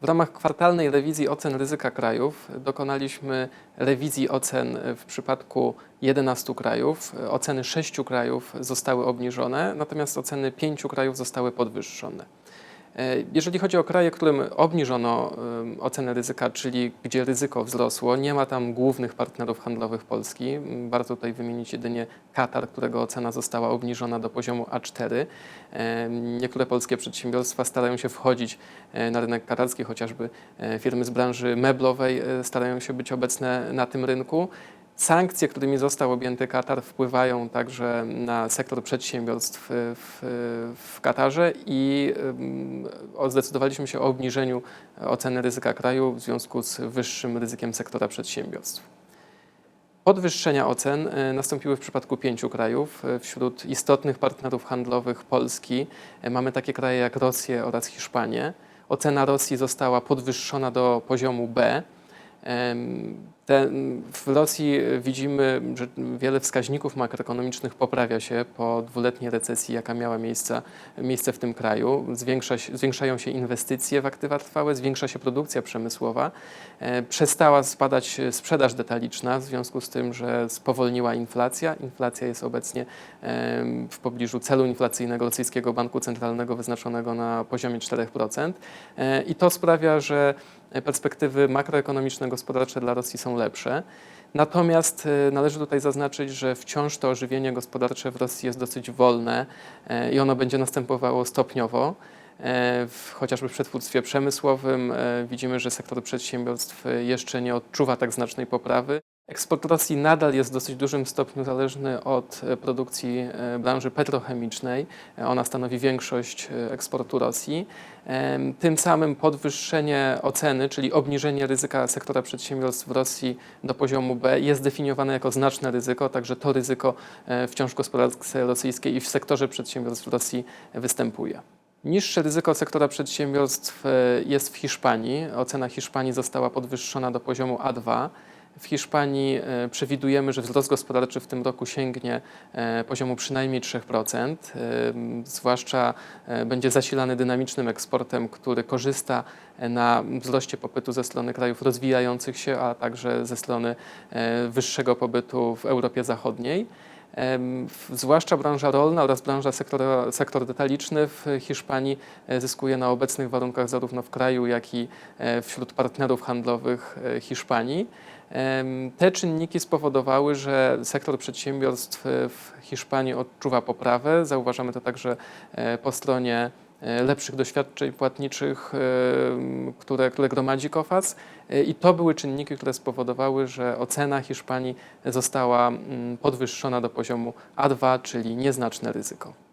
W ramach kwartalnej rewizji ocen ryzyka krajów dokonaliśmy rewizji ocen w przypadku 11 krajów. Oceny 6 krajów zostały obniżone, natomiast oceny 5 krajów zostały podwyższone. E, Jeżeli chodzi o kraje, którym obniżono em, ocenę ryzyka, czyli gdzie ryzyko wzrosło, nie ma tam głównych partnerów handlowych Polski. Warto tutaj wymienić jedynie Katar, którego ocena została obniżona do poziomu A4. Em, Niektóre polskie przedsiębiorstwa starają się wchodzić e, na rynek katarski, chociażby e, firmy z branży meblowej e, starają się być obecne na tym rynku. Sankcje, którymi został objęty Katar, wpływają także na sektor przedsiębiorstw w, w Katarze i zdecydowaliśmy się o obniżeniu oceny ryzyka kraju w związku z wyższym ryzykiem sektora przedsiębiorstw. Podwyższenia ocen e, nastąpiły w przypadku pięciu krajów. E, Wśród istotnych partnerów handlowych Polski e, mamy takie kraje jak Rosję oraz Hiszpanię. Ocena Rosji została podwyższona do poziomu B. W Rosji e, widzimy, że wiele wskaźników makroekonomicznych poprawia się po dwuletniej recesji, jaka miała miejsce, miejsce w tym kraju. Zwiększa zwiększają się inwestycje w aktywa trwałe, zwiększa się produkcja przemysłowa. E, Przestała spadać e, sprzedaż detaliczna w związku z tym, że spowolniła inflacja. Inflacja jest obecnie em, w pobliżu celu inflacyjnego rosyjskiego banku centralnego wyznaczonego na poziomie 4%. E, I to sprawia, że perspektywy makroekonomiczne, gospodarcze dla Rosji są lepsze. Natomiast e, należy tutaj zaznaczyć, że wciąż to ożywienie gospodarcze w Rosji jest dosyć wolne e, i ono będzie następowało stopniowo. E, W, chociażby w przetwórstwie przemysłowym widzimy, że sektor przedsiębiorstw jeszcze nie odczuwa tak znacznej poprawy. Eksport Rosji nadal jest w dosyć dużym stopniu zależny od e, produkcji e, branży petrochemicznej. E, Ona stanowi większość eksportu Rosji. Tym samym podwyższenie oceny, czyli obniżenie ryzyka sektora przedsiębiorstw w Rosji do poziomu B jest definiowane jako znaczne ryzyko, także to ryzyko wciąż w gospodarce rosyjskiej i w sektorze przedsiębiorstw w Rosji występuje. Niższe ryzyko sektora przedsiębiorstw jest w Hiszpanii. Ocena Hiszpanii została podwyższona do poziomu A2. W Hiszpanii e, przewidujemy, że wzrost gospodarczy w tym roku sięgnie e, poziomu przynajmniej 3%. e, Zwłaszcza będzie zasilany dynamicznym eksportem, który korzysta na wzroście popytu ze strony krajów rozwijających się, a także ze strony wyższego pobytu w Europie Zachodniej. Zwłaszcza branża rolna oraz branża sektora, sektor detaliczny w Hiszpanii e, zyskuje na obecnych warunkach zarówno w kraju, jak i e, wśród partnerów handlowych e, Hiszpanii. Te czynniki spowodowały, że sektor przedsiębiorstw w Hiszpanii odczuwa poprawę. Zauważamy to także po stronie lepszych doświadczeń płatniczych, e, które, które gromadzi COFAS. E, I to były czynniki, które spowodowały, że ocena Hiszpanii została mm, podwyższona do poziomu A2, czyli nieznaczne ryzyko.